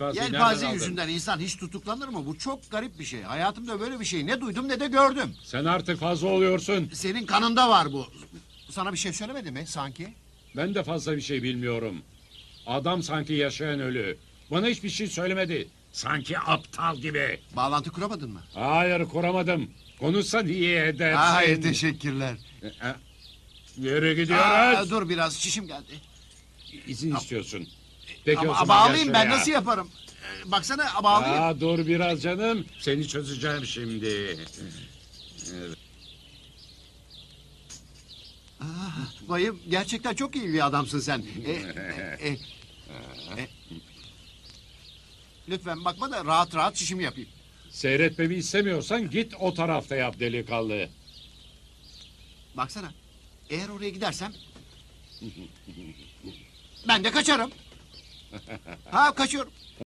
Yelpaze aldın? yüzünden insan hiç tutuklanır mı? Bu çok garip bir şey. Hayatımda böyle bir şey ne duydum ne de gördüm. Sen artık fazla oluyorsun. Senin kanında var bu. Sana bir şey söylemedi mi sanki? Ben de fazla bir şey bilmiyorum. Adam sanki yaşayan ölü. Bana hiçbir şey söylemedi. Sanki aptal gibi. Bağlantı kuramadın mı? Hayır kuramadım. Konuşsan iyi edersin. Hayır teşekkürler. E, Yürü Aa, gidiyoruz. dur biraz şişim geldi. İzin istiyorsun. Peki o Ama zaman bağlayayım ben şuraya. nasıl yaparım? Ee, Baksana bağlayayım. Aa, dur biraz canım. Seni çözeceğim şimdi. Bayım gerçekten çok iyi bir adamsın sen. E, e, e, e. Lütfen bakma da rahat rahat şişimi yapayım. Seyretmemi istemiyorsan git o tarafta yap delikanlı. Baksana. Eğer oraya gidersem... Ben de kaçarım. Ha kaçıyorum.